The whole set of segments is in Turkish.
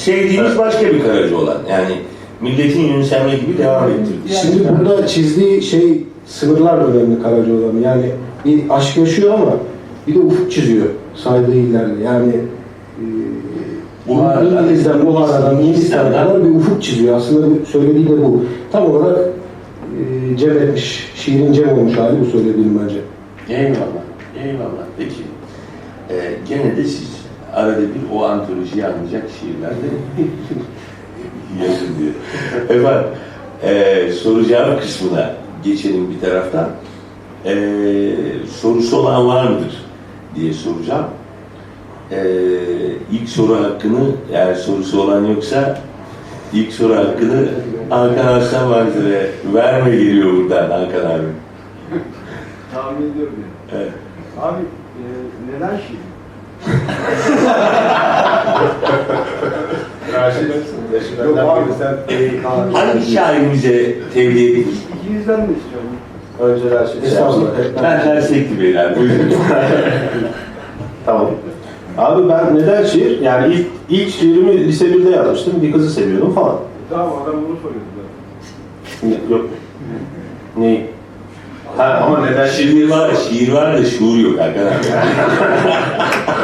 sevdiğimiz başka bir Karaca olan. Yani milletin Yunus Emre gibi devam ettirdi. Şimdi burada çizdiği şey sınırlar önemli Karacaoğlan'ın. Yani bir aşk yaşıyor ama bir de ufuk çiziyor saydığı illerle. Yani e, Buhara'dan, İngiliz'den, Buhara'dan, Hindistan'a kadar bir ufuk çiziyor. Aslında bu söylediği de bu. Tam olarak e, cem etmiş, şiirin cem olmuş hali bu söylediğim bence. Eyvallah, eyvallah. Peki. Ee, gene de siz arada bir o antolojiyi anlayacak şiirlerde yazın diyor. Efendim, e, cevap kısmına geçelim bir taraftan. E, sorusu olan var mıdır diye soracağım. E, ilk soru hakkını, eğer sorusu olan yoksa ilk soru hakkını Hakan Aslan Vazir'e verme geliyor buradan Hakan abi. Tahmin ediyorum. Evet. Abi e, neden şiir? Yok abi. sen Hangi şairimize tevdi edilir? İkinizden de istiyorum. Önce Raşit. Estağfurullah. Ben tersekli beyler, buyurun. Tamam. Abi ben neden şiir? Yani ilk, ilk şiirimi lise 1'de yazmıştım. Bir kızı seviyordum falan. Tamam adam bunu soruyordu Yok. Neyi? Ha ama neden şiir var, şiir var da şuur yok arkadaşlar.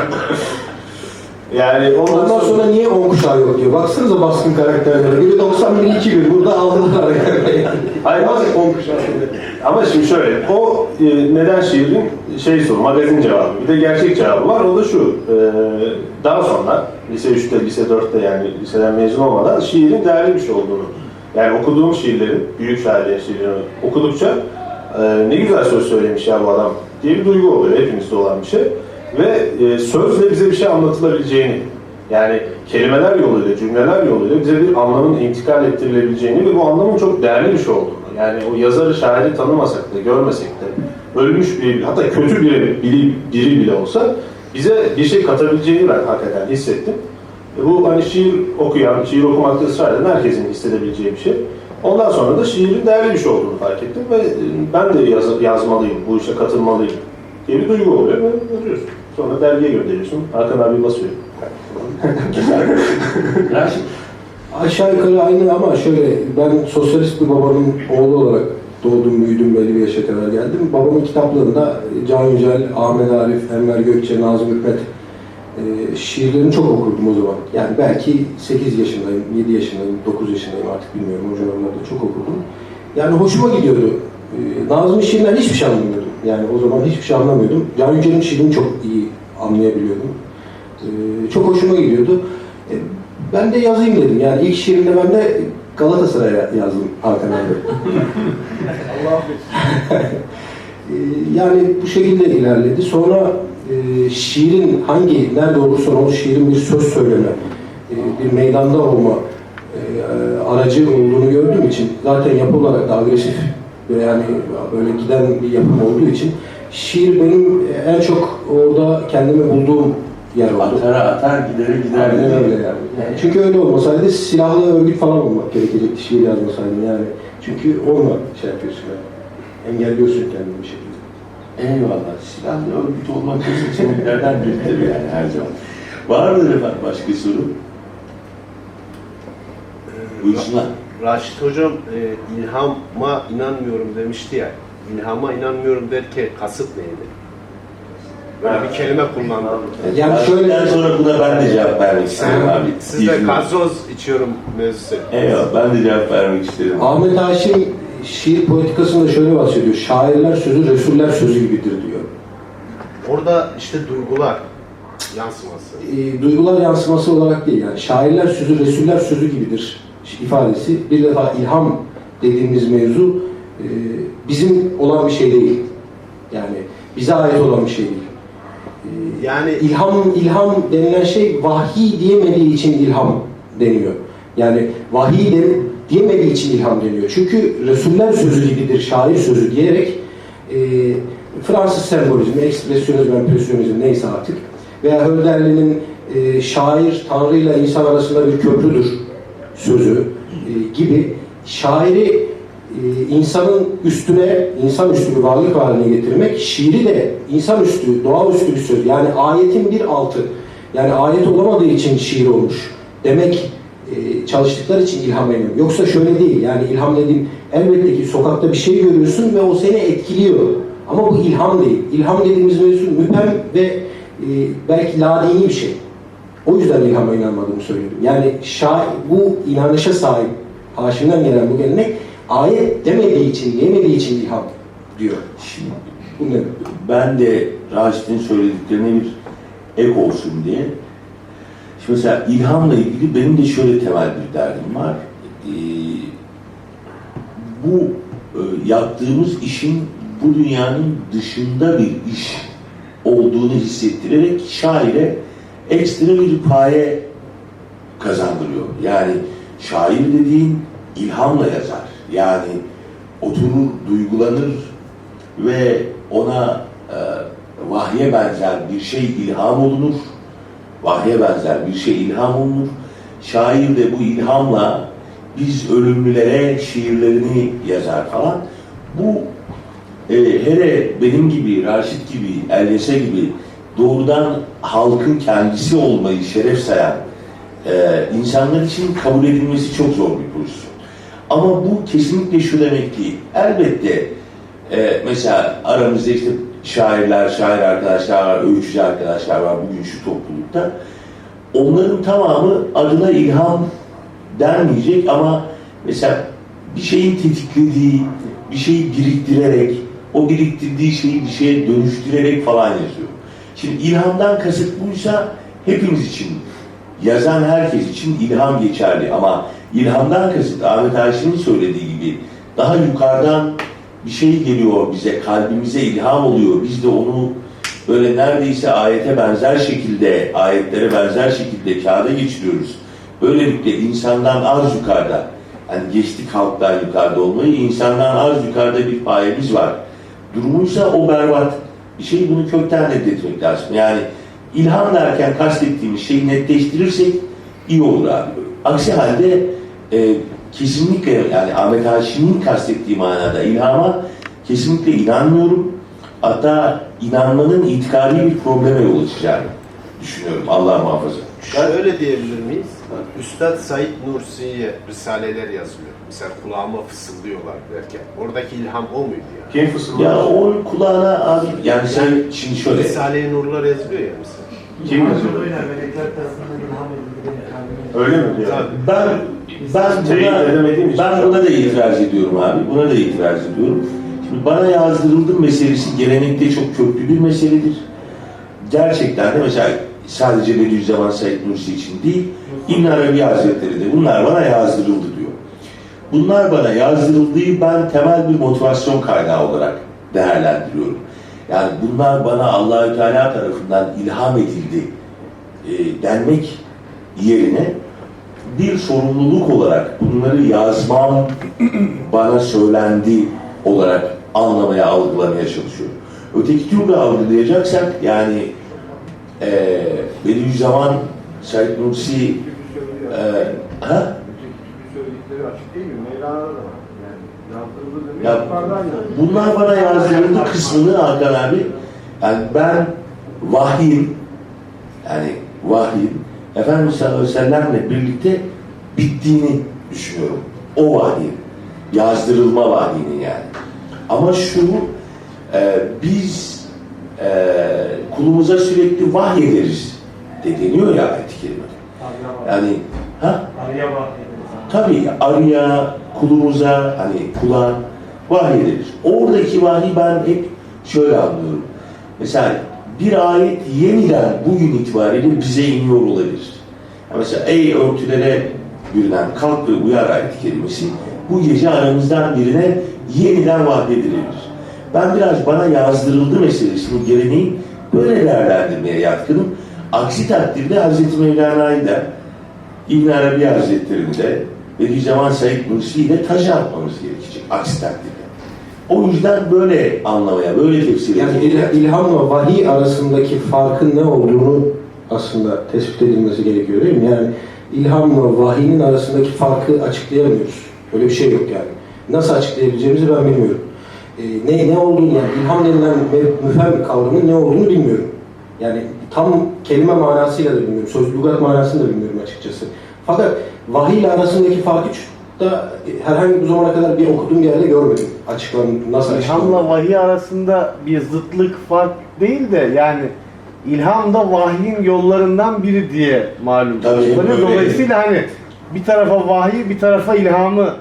Yani ondan, Ondan sonra niye on kuşağı yok diyor. Baksanıza baskın karakterlere. Biri 90 bin 2 bin. Burada aldılar yani. Hayır ama, On kuşağı. ama şimdi şöyle, o e, neden şiirin şey soru, magazin cevabı. Bir de gerçek cevabı var. O da şu, e, daha sonra lise 3'te, lise 4'te yani liseden mezun olmadan şiirin değerli bir şey olduğunu. Yani okuduğum şiirlerin, büyük şairlerin şiirlerini okudukça e, ne güzel söz söylemiş ya bu adam diye bir duygu oluyor. Hepimizde olan bir şey. Ve e, sözle bize bir şey anlatılabileceğini, yani kelimeler yoluyla, cümleler yoluyla bize bir anlamın intikal ettirilebileceğini ve bu anlamın çok değerli bir şey olduğunu. Yani o yazarı, şairi tanımasak da, görmesek de, ölmüş bir, hatta kötü biri, biri, biri bile olsa bize bir şey katabileceğini ben hakikaten hissettim. E, Bu hani şiir okuyan, şiir okumakta ısrar eden herkesin hissedebileceği bir şey. Ondan sonra da şiirin değerli bir şey olduğunu fark ettim ve e, ben de yaz- yazmalıyım, bu işe katılmalıyım diye bir duygu oluyor ve yazıyorsun. Sonra dergiye gönderiyorsun. Hakan abi basıyor. Raşit, Aşağı yukarı aynı ama şöyle ben sosyalist bir babanın oğlu olarak doğdum, büyüdüm, belli bir yaşa kadar geldim. Babamın kitaplarında Can Yücel, Ahmet Arif, Enver Gökçe, Nazım Hikmet e, şiirlerini çok okurdum o zaman. Yani belki 8 yaşındayım, 7 yaşındayım, 9 yaşındayım artık bilmiyorum o civarlarda çok okurdum. Yani hoşuma gidiyordu. E, Nazım'ın şiirinden hiçbir şey anlamıyordum. Yani o zaman hiçbir şey anlamıyordum. Can Yücel'in şiirini çok iyi anlayabiliyordum. E, çok hoşuma gidiyordu. E, ben de yazayım dedim. Yani ilk şiirimde ben de Galatasaray'a yazdım Hakan abi. Ee, Yani bu şekilde ilerledi. Sonra e, şiirin hangi, nerede olursa o şiirin bir söz söyleme, e, bir meydanda olma e, aracı olduğunu gördüğüm için zaten yapı olarak da agresif yani böyle giden bir yapım olduğu için şiir benim en çok orada kendimi bulduğum yer oldu. atara atar gidere gider. Aynen öyle yani. yani. Çünkü öyle olmasaydı silahlı örgüt falan olmak gerekecekti şiir yazmasaydım yani. Çünkü onunla şey yapıyorsun yani. Engelliyorsun kendini bir şekilde. Eyvallah. Silahlı örgüt olmak bizim seçeneklerden biridir yani her zaman. Var mıdır efendim başka soru? Buyursunlar. Raşit Hocam e, ilhama inanmıyorum demişti ya. İlhama inanmıyorum derken kasıt neydi? Böyle bir kelime kullandım. Yani şöyle- Daha sonra buna ben de cevap vermek isterim abi. Siz de İzninle. gazoz içiyorum mevzusu. Eyvallah. Ben de cevap vermek isterim. Ahmet Haşim şiir politikasında şöyle bahsediyor. Şairler sözü, Resuller sözü gibidir diyor. Orada işte duygular yansıması. E, duygular yansıması olarak değil yani. Şairler sözü, Resuller sözü gibidir ifadesi. Bir defa ilham dediğimiz mevzu e, bizim olan bir şey değil. Yani bize ait olan bir şey değil. E, Yani İlham, ilham denilen şey vahiy diyemediği için ilham deniyor. Yani vahiy de, diyemediği için ilham deniyor. Çünkü Resuller sözü gibidir, şair sözü diyerek e, Fransız sembolizmi, ekspresyonizm, empresyonizm neyse artık veya Hölderlin'in e, şair, Tanrı ile insan arasında bir köprüdür sözü e, gibi şairi e, insanın üstüne, insanüstü bir varlık haline getirmek, şiiri de insanüstü, doğaüstü bir söz. Yani ayetin bir altı. Yani ayet olamadığı için şiir olmuş demek e, çalıştıkları için ilham inanıyorum. Yoksa şöyle değil. Yani ilham dediğim elbette ki sokakta bir şey görüyorsun ve o seni etkiliyor. Ama bu ilham değil. İlham dediğimiz mevzu müpem ve e, belki ladini bir şey. O yüzden ilhama inanmadığımı söylüyorum. Yani şa bu inanışa sahip Haşim'den gelen bu gelenek ayet demediği için, yemediği için ilham diyor. Şimdi Bu ne? ben de Raşit'in söylediklerine bir ek olsun diye. Şimdi mesela ilhamla ilgili benim de şöyle temel bir derdim var. Ee, bu e, yaptığımız işin bu dünyanın dışında bir iş olduğunu hissettirerek şaire ekstra bir paye kazandırıyor. Yani şair dediğin ilhamla yazar. Yani oturur, duygulanır ve ona e, vahye benzer bir şey ilham olunur. Vahye benzer bir şey ilham olunur. Şair de bu ilhamla biz ölümlülere şiirlerini yazar falan. Bu e, hele benim gibi, Raşit gibi, Elyese gibi doğrudan halkın kendisi olmayı şeref sayan e, insanlar için kabul edilmesi çok zor bir pozisyon. Ama bu kesinlikle şu demek değil. Elbette e, mesela aramızda işte şairler, şair arkadaşlar var, öykücü arkadaşlar var bugün şu toplulukta. Onların tamamı adına ilham denmeyecek ama mesela bir şeyin tetiklediği, bir şeyi biriktirerek, o biriktirdiği şeyi bir şeye dönüştürerek falan yazıyor. Şimdi ilhamdan kasıt buysa hepimiz için, yazan herkes için ilham geçerli ama ilhamdan kasıt Ahmet Haşim'in söylediği gibi daha yukarıdan bir şey geliyor bize, kalbimize ilham oluyor. Biz de onu böyle neredeyse ayete benzer şekilde, ayetlere benzer şekilde kağıda geçiriyoruz. Böylelikle insandan az yukarıda, yani geçtik halktan yukarıda olmayı, insandan az yukarıda bir payemiz var. Durumuysa o berbat. Bir şey bunu kökten reddetmek lazım. Yani ilham derken kastettiğimiz şeyi netleştirirsek iyi olur abi. Aksi halde e, kesinlikle yani Ahmet Haşim'in kastettiği manada ilhama kesinlikle inanmıyorum. Hatta inanmanın itikadi bir probleme yol açacağını düşünüyorum. Allah muhafaza. Şöyle diyebilir miyiz? Üstad Said Nursi'ye risaleler yazılıyor. Mesela kulağıma fısıldıyorlar derken. Oradaki ilham o muydu ya? Kim fısıldıyor? Ya o kulağına abi yani sen şimdi şöyle Risale-i Nurlar yazılıyor ya mesela. Kim yazıyor? melekler tarafından ilham edildi. kalbime. Öyle mi diyor? Ben ben Teyit buna, ben buna da itiraz ediyorum abi. Buna da itiraz ediyorum. Şimdi bana yazdırıldı meselesi gelenekte çok köklü bir meseledir. Gerçekten de mesela sadece Bediüzzaman Said Nursi için değil, İbn Arabi Hazretleri de bunlar bana yazdırıldı diyor. Bunlar bana yazdırıldığı ben temel bir motivasyon kaynağı olarak değerlendiriyorum. Yani bunlar bana Allahü Teala tarafından ilham edildi e, denmek yerine bir sorumluluk olarak bunları yazmam bana söylendi olarak anlamaya, algılamaya çalışıyorum. Öteki türlü algılayacaksak yani e, Bediüzzaman Said Nursi Söylüyor. e, ha? Söyledikleri açık değil mi? Mevlana'da da var. Yani yazdırıldı demiyor. Ya, yukarıdan yazıyor. bunlar bana yazdırıldı kısmını Hakan abi yani ben vahyin yani vahyin Efendimiz sallallahu aleyhi ve sellemle birlikte bittiğini düşünüyorum. O vahyin. Yazdırılma vahyinin yani. Ama şu e, biz e, kulumuza sürekli vahyederiz de deniyor ya kerimede. Yani ha? Arıya. Tabii arıya, kulumuza, hani kula vahyedilir. Oradaki vahiy ben hep şöyle anlıyorum. Mesela bir ayet yeniden bugün itibariyle bize iniyor olabilir. Mesela ey örtülere bürünen kalk ve uyar ayet kelimesi bu gece aramızdan birine yeniden vahyedilebilir. Ben biraz bana yazdırıldı meselesini geleneği böyle değerlendirmeye yatkınım. Aksi takdirde Hz. Mevlana'yı da İbn Arabi Hazretleri'nde Bediüzzaman Said Nursi'yi de taca atmamız gerekecek aksi takdirde. O yüzden böyle anlamaya, böyle tefsir Yani il- ilhamla vahiy arasındaki farkın ne olduğunu aslında tespit edilmesi gerekiyor değil mi? Yani ilhamla vahiyinin arasındaki farkı açıklayamıyoruz. Öyle bir şey yok yani. Nasıl açıklayabileceğimizi ben bilmiyorum. Ee, ne ne olduğunu yani ilham denilen me- müfhem kavramının ne olduğunu bilmiyorum. Yani tam kelime manasıyla da bilmiyorum. Söz lügat manasını da bilmiyorum açıkçası. Fakat vahiy ile arasındaki farkı da herhangi bir zamana kadar bir okuduğum yerde görmedim. Açıklan nasıl açıklanıyor? İlhamla vahiy arasında bir zıtlık fark değil de yani ilham da vahyin yollarından biri diye malum. Tabii, Açıklanıyor. öyle. Dolayısıyla hani bir tarafa vahiy, bir tarafa ilhamı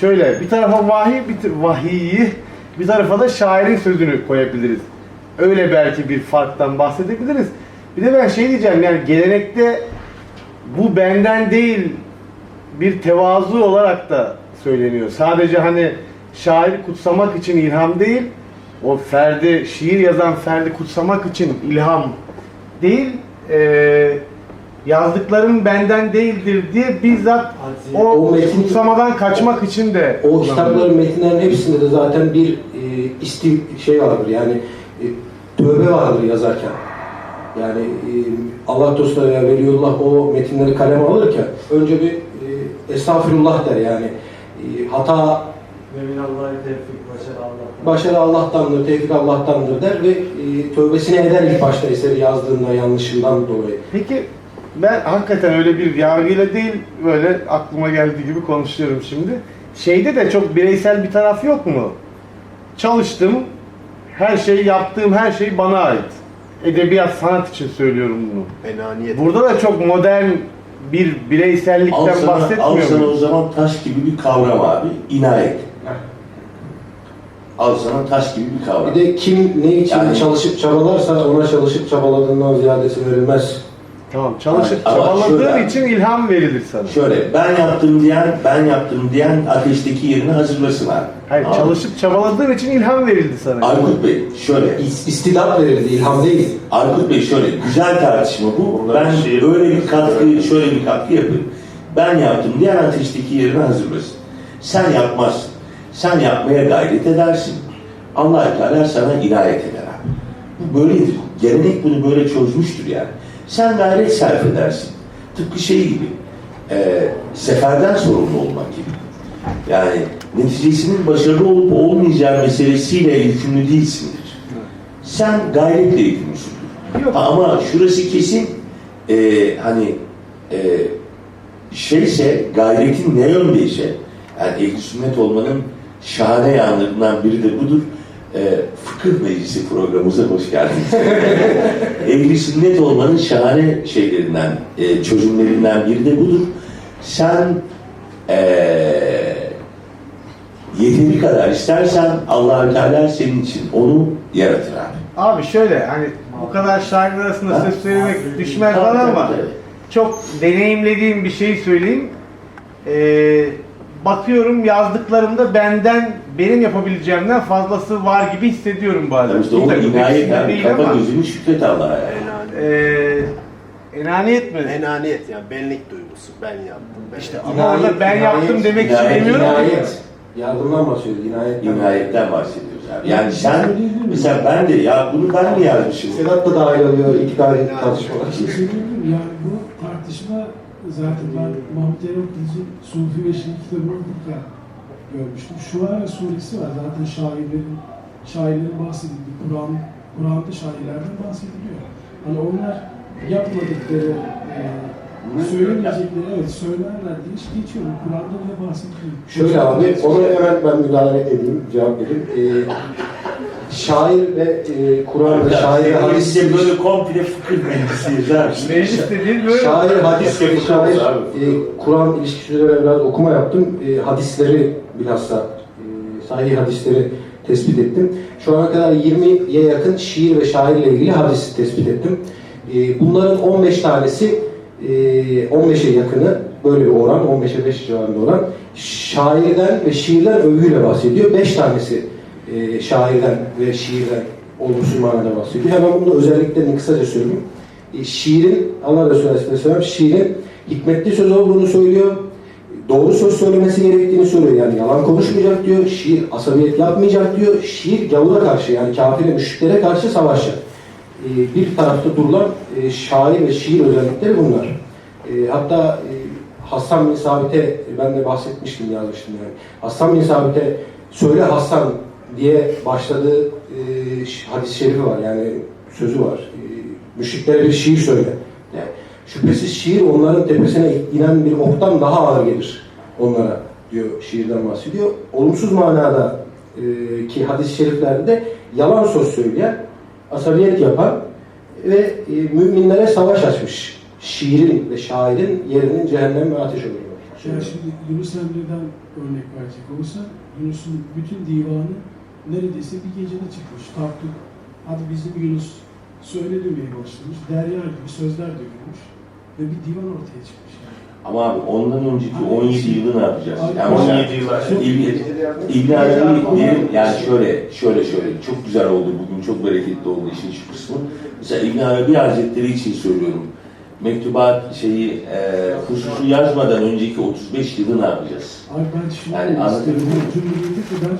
şöyle bir tarafa vahiy, bir vahiyi, bir tarafa da şairin sözünü koyabiliriz. Öyle belki bir farktan bahsedebiliriz. Bir de ben şey diyeceğim yani gelenekte bu benden değil bir tevazu olarak da söyleniyor. Sadece hani şair kutsamak için ilham değil, o ferdi, şiir yazan ferdi kutsamak için ilham değil, eee yazdıklarım benden değildir diye bizzat o, O metin- kutsamadan kaçmak için de O kitapların metinlerin hepsinde de zaten bir e, isti şey vardır yani e, tövbe vardır yazarken. Yani e, Allah dostları veya Veliullah o metinleri kaleme alırken önce bir e, estağfirullah der yani e, hata başarı Allah'tandır, tevfik Allah'tandır der ve e, tövbesini eder ilk başta eseri yazdığında yanlışından dolayı. Peki ben hakikaten öyle bir yargıyla değil böyle aklıma geldiği gibi konuşuyorum şimdi. Şeyde de çok bireysel bir taraf yok mu? Çalıştım, her şey yaptığım her şey bana ait. Edebiyat, sanat için söylüyorum bunu. Enaniyet. Burada da çok modern bir Al bireysellikten sana, al sana o zaman taş gibi bir kavram abi. İnayet. Al sana taş gibi bir kavram. Bir de kim ne için Yani- çalışıp çabalarsa ona çalışıp çabaladığından ziyadesi verilmez. Tamam, çalışıp Ama çabaladığın şöyle- için ilham verilir sana. Şöyle ben yaptım diyen, ben yaptım diyen ateşteki yerini hazırlasın abi. Hayır, Tamam. çalışıp çabaladığın için ilham verildi sana. Aykut Bey şöyle, İs- İstidat verildi, ilham değil. Aykut Bey şöyle, güzel tartışma bu. Bunların ben şiir- öyle bir katkı, şöyle bir katkı yapayım. Ben yaptım diyen ateşteki yerini hazırlasın. Sen yapmazsın. Sen yapmaya gayret edersin. allah Teala sana inayet eder abi. Bu böyledir. Gelenek bunu böyle çözmüştür yani. Sen gayret sarf edersin. Tıpkı şey gibi, e, seferden sorumlu olmak gibi. Yani neticesinin başarılı olup olmayacağı meselesiyle yükümlü değilsindir. Sen gayretle yükümlüsündür. Ama şurası kesin e, hani e, şeyse gayretin ne yöndeyse yani ehli sünnet olmanın şahane yanlarından biri de budur. E, fıkıh meclisi programımıza hoş geldiniz. ehli sünnet olmanın şahane şeylerinden, e, çözümlerinden biri de budur. Sen e, yeteri kadar istersen allah Teala senin için onu yaratır abi. Abi şöyle hani bu kadar şairler arasında Ha? söz söylemek düşmez bana ama tabii. çok deneyimlediğim bir şey söyleyeyim. Ee, bakıyorum yazdıklarımda benden benim yapabileceğimden fazlası var gibi hissediyorum bazen. Yani işte o Bir takım inayet Kapa ama, gözünü şükret Allah'a yani. Enaniyet. enaniyet mi? Enaniyet yani benlik duygusu. Ben yaptım. Ben İşte yaptım. ama orada ben yaptım demek için inayet, demiyorum. İnayet. Yardımdan bahsediyoruz, inayet. İnayetten bahsediyoruz abi. Yani sen, mesela ben de ya bunu ben mi yazmışım? Sedat da dahil oluyor itikadi tartışmalar. Şey? Yani bu zaten ben Mahmut Eroğlu'nun Sufi ve Şiir kitabını okurken görmüştüm. Şuara suresi var zaten şairlerin şairlerin bahsedildiği Kur'an Kur'an'da şairlerden bahsediliyor. Hani onlar yapmadıkları e, söylemeyecekleri evet söylerler diye hiç geçiyor. Kur'an'da bile bahsediliyor. Şöyle abi, ona hemen ben müdahale edeyim, cevap vereyim. Ee, şair ve e, Kur'an ve şair ve hadis Size böyle komple fıkıh meclisi yazar mısın? Meclis dediğin böyle. Şair, hadis ve şair, e, Kur'an ilişkisi üzerine biraz okuma yaptım. E, hadisleri bilhassa, e, sahih hadisleri tespit ettim. Şu ana kadar 20'ye yakın şiir ve şairle ilgili hadis tespit ettim. E, bunların 15 tanesi, e, 15'e yakını böyle bir oran, 15'e 5 civarında oran. Şairden ve şiirden övgüyle bahsediyor. 5 tanesi e, şairden ve şiirden olumsuz manada bahsediyor. Hemen bunu özelliklerini kısaca söyleyeyim. E, şiirin, Allah Resulü Aleyhisselam şiirin hikmetli söz olduğunu söylüyor. Doğru söz söylemesi gerektiğini söylüyor. Yani yalan konuşmayacak diyor. Şiir asabiyet yapmayacak diyor. Şiir gavura karşı yani kafire, müşriklere karşı savaşacak. E, bir tarafta durulan e, şair ve şiir özellikleri bunlar. E, hatta e, Hasan bin Sabit'e ben de bahsetmiştim, yazmıştım yani. Hasan bin Sabit'e söyle Hasan diye başladığı e, hadis-i şerifi var yani sözü var. E, müşriklere bir şiir söyle. Yani Şüphesiz şiir onların tepesine inen bir oktan daha ağır gelir onlara diyor şiirden bahsediyor. Olumsuz manada e, ki hadis-i şeriflerde yalan söz söyleyen, asabiyet yapan ve e, müminlere savaş açmış şiirin ve şairin yerinin cehennem ve ateş olur. Yani şimdi Yunus Emre'den örnek verecek olursa Yunus'un bütün divanı neredeyse bir gecede çıkmış. Tartuk, hadi bizim Yunus söyle demeye başlamış. Derya gibi sözler dökülmüş ve bir divan ortaya çıkmış. Yani. Ama abi ondan önceki 17 yılı ne yapacağız? Abi, Yani 17 yıl var. İbn İbn Arabi diyelim yani şöyle şöyle şöyle çok güzel oldu bugün çok bereketli oldu işin şu kısmı. Mesela İbn Arabi Hazretleri için söylüyorum. Mektubat şeyi e, hususu yazmadan önceki 35 yılı ne yapacağız? Abi ben şunu Yani anlatabiliyor muyum? Cumhuriyete kadar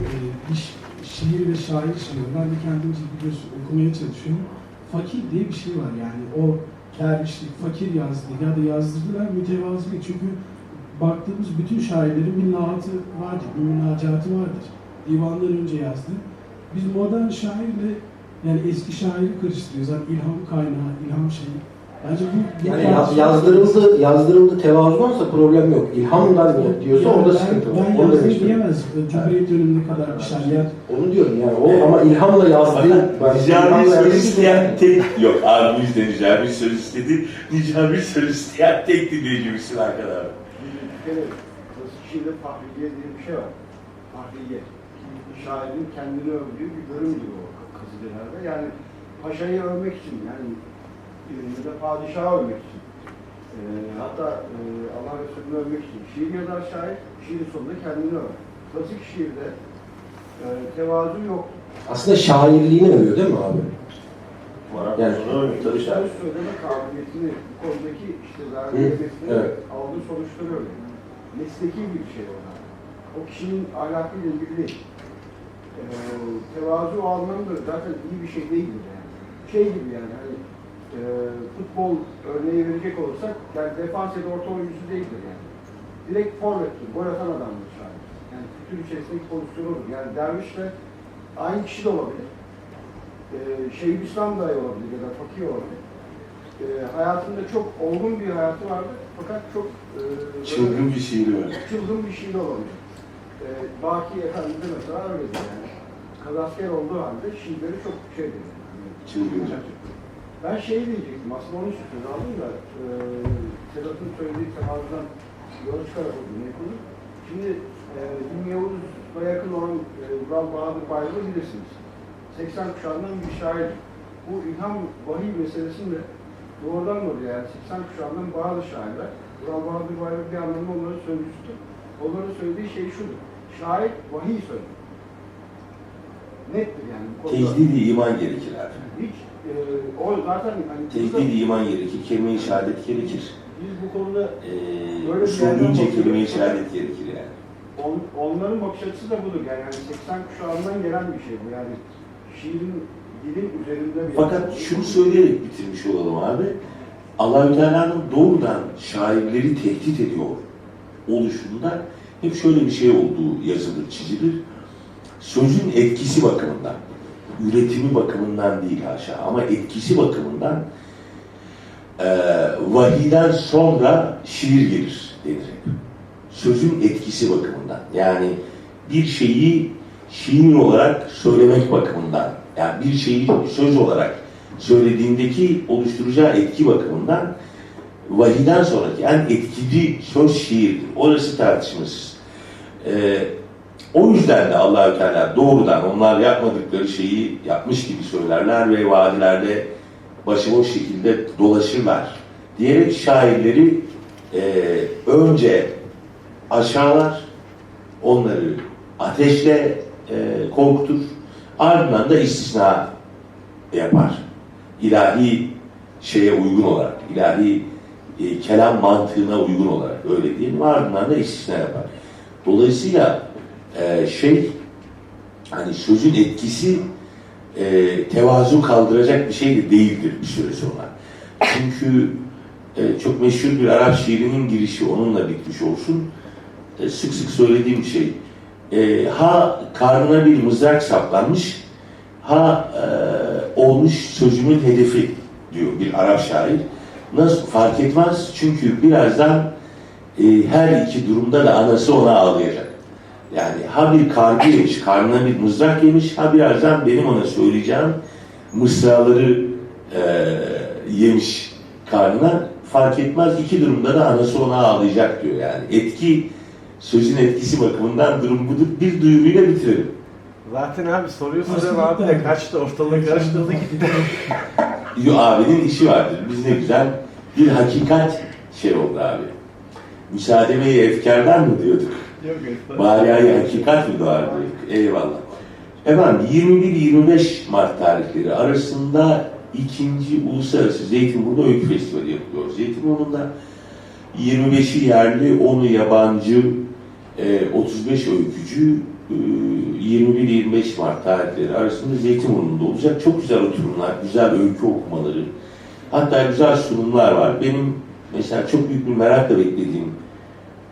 e, bir şi- şiir ve şair şeyi Ben de kendimce biliyorsun okumaya çalışıyorum. Fakir diye bir şey var yani. O kermişlik, fakir yazdı ya da yazdırdılar mütevazilik. Çünkü baktığımız bütün şairlerin bir naatı vardır, bir münacatı vardır. Divanlar önce yazdı. Biz modern şairle yani eski şairi karıştırıyoruz. Yani ilham kaynağı, ilham şeyi. Bence bu Yani yaz- yazdırıldı, yazdırıldı tevazudansa problem yok. İlhamdan diyorsa Yani orada ben- sıkıntı var. Ben Onu yazdım istiyorum. diyemez. Cumhuriyet dönemine kadar bir şair. Onu diyorum yani o ama ilhamla yazdığı ilhamla söz isteyen tek yok abi biz de Nicami söz istedi. Nicami söz isteyen tek dinleyicimizsin arkadaşlar. Bir kere klasik şiirde fahriye diye bir şey var. Fahriye. Şairin kendini övdüğü bir bölüm gibi o kasidelerde. Yani paşayı övmek için yani ya da padişahı övmek için. Ee, hatta e, Allah Resulü'nü övmek için. Şiir yazar şair, şiirin sonunda kendini över. Klasik şiirde e, tevazu yok. Aslında şairliğini övüyor değil mi abi? Yani- Yani, tabii şair. Söyleme kabiliyetini, bu konudaki işte verdiği evet. aldığı sonuçları öyle. Mesleki bir şey o. O kişinin ahlakıyla ilgili değil. Ee, tevazu o anlamda zaten iyi bir şey değildir yani. Şey gibi yani hani e, futbol örneği verecek olursak yani defans ya da orta oyuncusu değildir yani. Direkt forvettir, gol atan adamdır şahit. Yani bütün içerisindeki pozisyonu olur. Yani dervişle aynı kişi de olabilir. Ee, Şeyhülislam dahi olabilir ya da fakir olabilir. Ee, hayatında çok olgun bir hayatı vardı fakat çok e, Çılgın bir şiiri var. çılgın bir şey de olabilir. Ee, Baki Efendi de mesela öyledir yani. Kazasker olduğu halde şiirleri çok şeydir. Yani. Çılgınca. Ben şey diyecektim, aslında onun için söz aldım da e, Sedat'ın söylediği tevazudan yola çıkarak o cümleyi kurdum. Şimdi e, Hilmi Yavuz'a yakın olan e, Vural Bahadır Bayram'ı bilirsiniz. 80 kuşağından bir şair. Bu ilham vahiy meselesinde doğrudan doğruya yani 80 kuşağından bazı şairler, Vural Bahadır Bayram bir anlamda onların sözcüsüdür. Onların söylediği şey şudur. Şair vahiy söyler. Nettir yani. bu konuda. Tecdidi iman gerekir abi. Hiç e, o zaten hani Tecdidi iman gerekir. Kelime-i şehadet gerekir. biz bu konuda Ee, Böyle bir yerden usulünce bakıyoruz. kelime-i şehadet gerekir yani. on, onların bakış açısı da budur. Yani hani 80 kuşağından gelen bir şey bu. Yani şiirin dilin üzerinde bir Fakat şunu söyleyerek bitirmiş olalım abi. Allahü Teala'nın doğrudan şairleri tehdit ediyor oluşunda hep şöyle bir şey olduğu yazılır, çizilir. Sözün etkisi bakımından, üretimi bakımından değil haşa ama etkisi bakımından eee vahiden sonra şiir gelir denir hep. Sözün etkisi bakımından. Yani bir şeyi şiir olarak söylemek bakımından, yani bir şeyi söz olarak söylediğindeki oluşturacağı etki bakımından vahiden sonraki en etkili söz şiirdir. Orası tartışmasız. Ee, o yüzden de Allahü Teala doğrudan onlar yapmadıkları şeyi yapmış gibi söylerler ve vadilerde başıboş şekilde dolaşırlar diyerek şairleri e, önce aşağılar, onları ateşle e, korkutur, ardından da istisna yapar. İlahi şeye uygun olarak, ilahi e, kelam mantığına uygun olarak öyle diyelim, ardından da istisna yapar. Dolayısıyla e, şey, hani sözün etkisi e, tevazu kaldıracak bir şey de değildir bir süre sonra. Çünkü e, çok meşhur bir Arap şiirinin girişi onunla bitmiş olsun. E, sık sık söylediğim şey. E, ha karnına bir mızrak saplanmış, ha e, olmuş sözümün hedefi diyor bir Arap şair. Nasıl fark etmez? Çünkü birazdan e, her iki durumda da anası ona ağlayacak. Yani ha bir kargı yemiş, karnına bir mızrak yemiş, ha birazdan benim ona söyleyeceğim mısraları e, yemiş karnına. Fark etmez iki durumda da anası ona ağlayacak diyor yani. Etki, sözün etkisi bakımından durum budur. Bir duyuruyla bitirelim. Zaten abi soruyu soran abi de kaçtı ortalığı karıştırdı gitti. Yo abinin işi vardır. Biz ne güzel bir hakikat şey oldu abi. Müsaademeyi efkardan mı diyorduk? Bariayı hakikat mi doğar diyorduk? Eyvallah. Efendim 21-25 Mart tarihleri arasında ikinci Uluslararası Zeytinburnu Öykü Festivali yapılıyor. Zeytinburnu'nda 25'i yerli, 10'u yabancı, e, 35 öykücü e, 21-25 Mart tarihleri arasında Zeytinburnu'nda olacak. Çok güzel oturumlar, güzel öykü okumaları, hatta güzel sunumlar var. Benim mesela çok büyük bir merakla beklediğim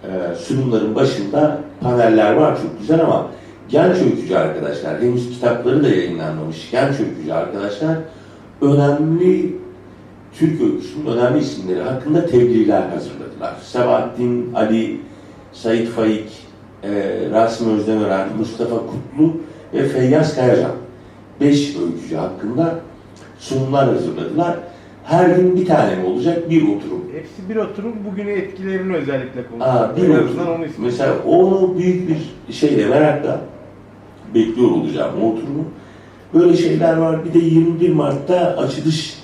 e, sunumların başında paneller var çok güzel ama genç öykücü arkadaşlar, henüz kitapları da yayınlanmamış genç öykücü arkadaşlar önemli Türk öyküsünün önemli isimleri hakkında tebliğler hazırladılar. Sebahattin Ali, Sait Faik, e, Rasim Özdenören, Mustafa Kutlu ve Feyyaz Kayacan. Beş öykücü hakkında sunumlar hazırladılar. Her gün bir tane mi olacak? Bir oturum. Hepsi bir oturum bugünü etkilerini özellikle Aa, konuşuyor. bir En oturum. onu. Mesela onu büyük bir şeyle merakla bekliyor olacağım o oturumu. Böyle şeyler var. Bir de 21 Mart'ta açılış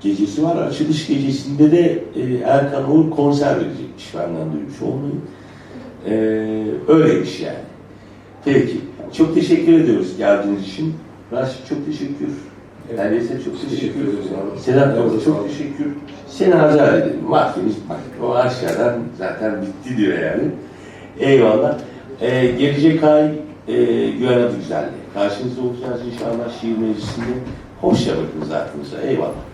gecesi var. Açılış gecesinde de e, Erkan Uğur konser verecekmiş. Benden duymuş olmayın. E, öyleymiş yani. Peki. Çok teşekkür ediyoruz geldiğiniz için. Raşit çok teşekkür. Neredeyse çok teşekkür abi. Sedat sağ çok teşekkür. Seni hazır edelim. Mahkemiz bak. O aşağıdan zaten bitti diyor yani. Eyvallah. Ee, gelecek ay e, Güven Güzelliği. Karşınızda olacağız inşallah şiir meclisinde. Hoşça bakın zatınıza. Eyvallah.